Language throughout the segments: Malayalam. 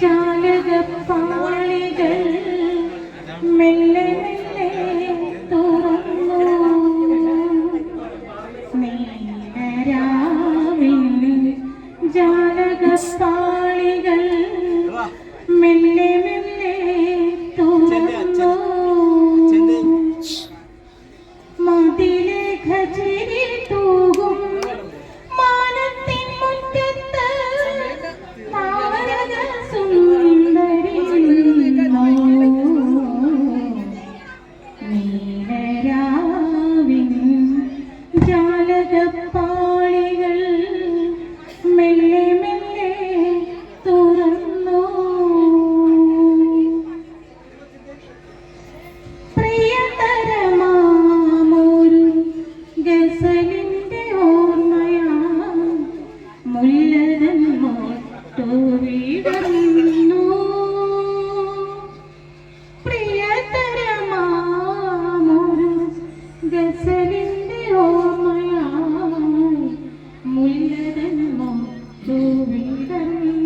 ജാലകപ്പാളികൾ മെല്ലെ മെല്ലെ തുറന്നു. നീരാവിന് ജാലകപ്പാളികൾ മെല്ലെ മെല്ലെ വരാ ഇതങ്ങി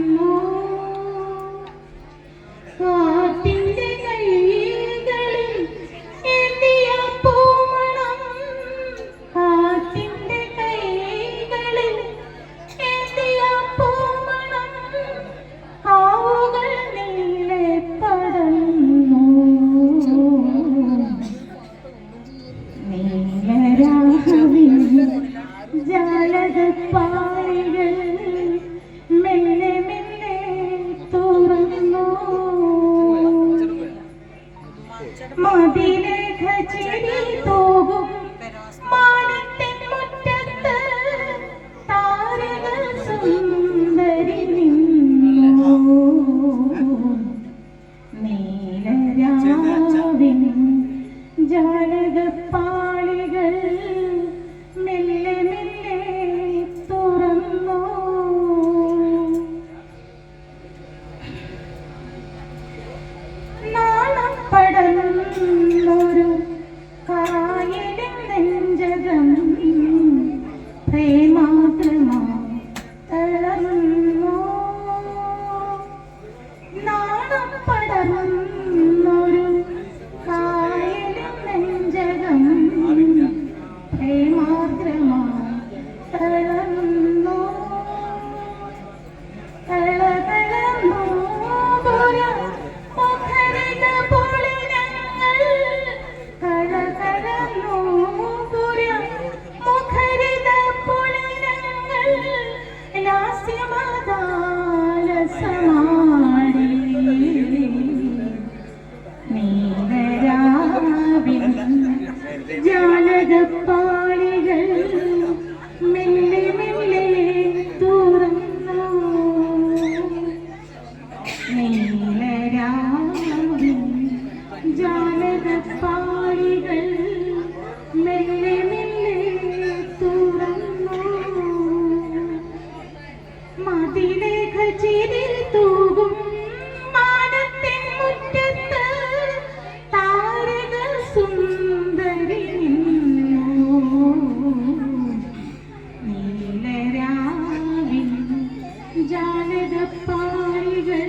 Lord, the Father. കവിതകൾ ചിരിൽ തൂകും മാനത്തിൻ മുറ്റത്ത് താരക സുന്ദരി നീലരാവിൻ ജാനകപ്പാളികൾ